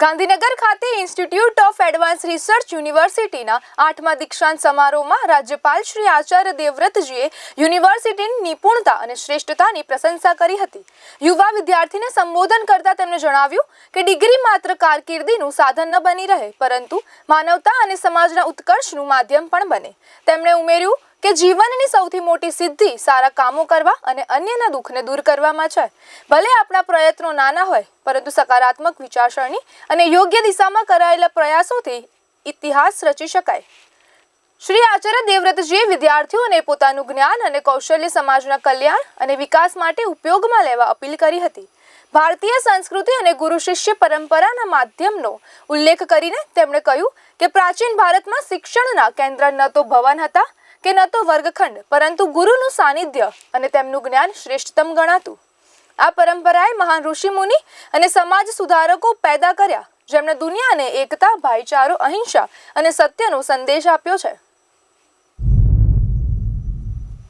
ગાંધીનગર ખાતે institute of advance research યુનિવર્સિટીના આઠમા દીક્ષાંત સમારોહમાં રાજ્યપાલ શ્રી આચાર્ય દેવવ્રતજીએ યુનિવર્સિટીની નિપુણતા અને શ્રેષ્ઠતાની પ્રશંસા કરી હતી. યુવા વિદ્યાર્થીને સંબોધન કરતા તેમણે જણાવ્યું કે ડિગ્રી માત્ર કારકિર્દીનું સાધન ન બની રહે, પરંતુ માનવતા અને સમાજના ઉત્કર્ષનું માધ્યમ પણ બને. તેમણે ઉમેર્યું કે જીવનની સૌથી મોટી સિદ્ધિ સારા કામો કરવા અને અન્યના દુઃખને દૂર કરવામાં છે. ભલે આપણા પ્રયત્નો નાના હોય, પરંતુ સકારાત્મક વિચારસરણી અને યોગ્ય દિશામાં કરાયેલા પ્રયાસોથી ઇતિહાસ રચી શકાય. શ્રી આચાર્ય દેવવ્રતજીએ વિદ્યાર્થીઓને પોતાનું જ્ઞાન અને કૌશલ્ય સમાજના કલ્યાણ અને વિકાસ માટે ઉપયોગમાં લેવા અપીલ કરી હતી. ભારતીય સંસ્કૃતિ અને ગુરુ શિષ્ય પરંપરાના માધ્યમનો ઉલ્લેખ કરીને તેમણે કહ્યું કે પ્રાચીન ભારતમાં શિક્ષણના કેન્દ્ર ન તો ભવન હતા કે ન તો વર્ગખંડ, પરંતુ ગુરુનું સાનિધ્ય અને તેમનું જ્ઞાન શ્રેષ્ઠતમ ગણાતું. આ પરંપરાએ મહાન ઋષિમુનિ અને સમાજ સુધારકો પેદા કર્યા, જેમણે દુનિયાને એકતા, ભાઈચારો, અહિંસા અને સત્યનો સંદેશ આપ્યો છે.